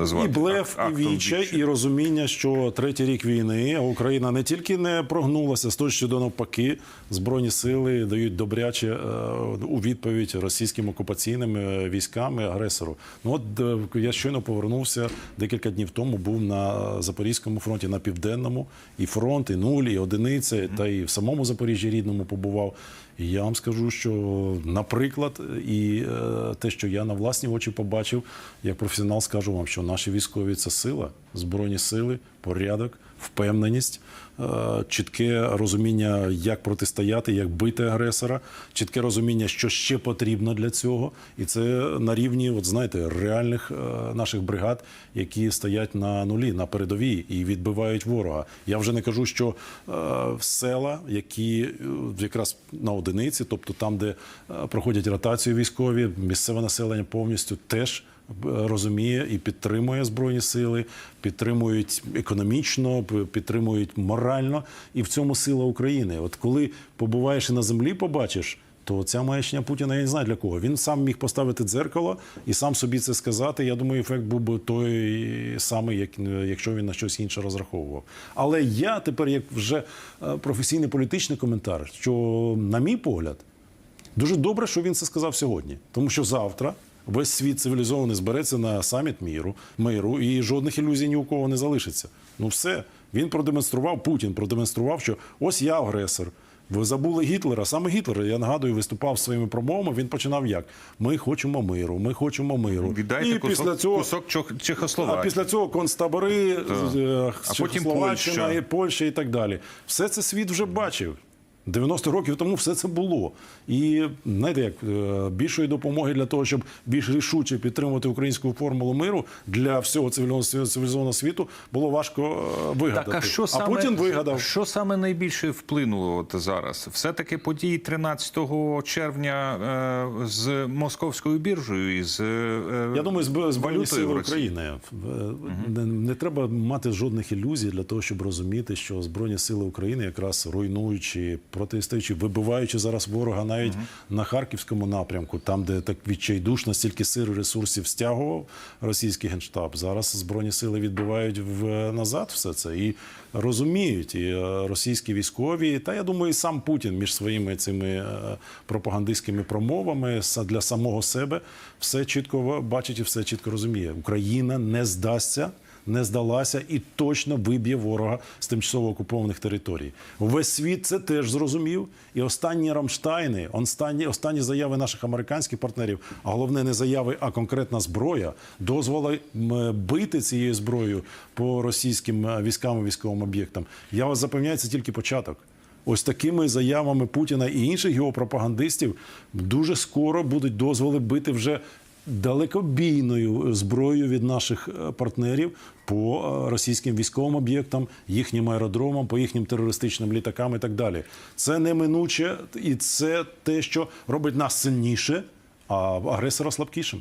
назвати І блеф, і віче, і розуміння, що третій рік війни Україна не тільки не прогнулася, з що до навпаки, збройні сили дають добряче е, у відповідь російським окупаційним е, військам і агресору. Ну от е, я щойно повернувся декілька днів тому. Був на Запорізькому фронті, на південному, і фронт, і нуль, і одиниця, та і в самому Запоріжжі рідному побував. Я вам скажу, що, наприклад, і е, те, що я на власні очі побачив, як професіонал, скажу вам, що наші військові це сила, збройні сили, порядок, впевненість, е, чітке розуміння, як протистояти, як бити агресора, чітке розуміння, що ще потрібно для цього, і це на рівні, от знаєте, реальних е, наших бригад, які стоять на нулі, на передовій і відбивають ворога. Я вже не кажу, що е, села, які якраз на одиниці, тобто там, де проходять ротацію військові, місцеве населення повністю теж розуміє і підтримує збройні сили, підтримують економічно, підтримують морально, і в цьому сила України. От коли побуваєш і на землі, побачиш. То ця маячня Путіна я не знаю для кого. Він сам міг поставити дзеркало і сам собі це сказати. Я думаю, ефект був би той самий, як якщо він на щось інше розраховував. Але я тепер, як вже е, професійний політичний коментар, що, на мій погляд, Дуже добре, що він це сказав сьогодні, тому що завтра весь світ цивілізований збереться на саміт міру, миру, і жодних ілюзій ні у кого не залишиться. Ну все, він продемонстрував, Путін продемонстрував, що ось я агресор. Ви забули Гітлера. Саме Гітлер, я нагадую, виступав своїми промовами. Він починав як: ми хочемо миру, ми хочемо миру. Віддайте і кусок, після цього кусок Чох- а після цього концтабори, Чехословаччина Польща. і Польща і так далі. Все це світ вже бачив. 90 років тому все це було. І знаєте, як е, більшої допомоги для того, щоб більш рішуче підтримувати українську формулу миру для всього цивілізованого світу- було важко е, вигадати. Так, а що саме, Путін вигадав. що саме найбільше вплинуло от зараз? Все-таки події 13 червня е, з московською біржею і з Я думаю, зб- збройні валютою України не, не треба мати жодних ілюзій для того, щоб розуміти, що збройні сили України, якраз руйнуючи, протистоячи, вибиваючи зараз ворога навіть на харківському напрямку, там, де так відчайдушно стільки сил і ресурсів стягував російський генштаб. Зараз збройні сили відбивають в назад все це і розуміють і е, російські військові, та я думаю, і сам Путін між своїми цими е, пропагандистськими промовами для самого себе все чітко бачить і все чітко розуміє. Україна не здасться. Не здалася і точно виб'є ворога з тимчасово окупованих територій. Весь світ це теж зрозумів. І останні Рамштайни, останні, останні заяви наших американських партнерів, а головне не заяви, а конкретна зброя, дозволи бити цією зброєю по російським е, військам і військовим об'єктам. Я вас запевняю, це тільки початок. Ось такими заявами Путіна і інших його пропагандистів дуже скоро будуть дозволи бити вже далекобійною зброєю від наших е, партнерів по е, російським військовим об'єктам, їхнім аеродромам, по їхнім терористичним літакам і так далі. Це неминуче, і це те, що робить нас сильніше, а агресора слабкішим.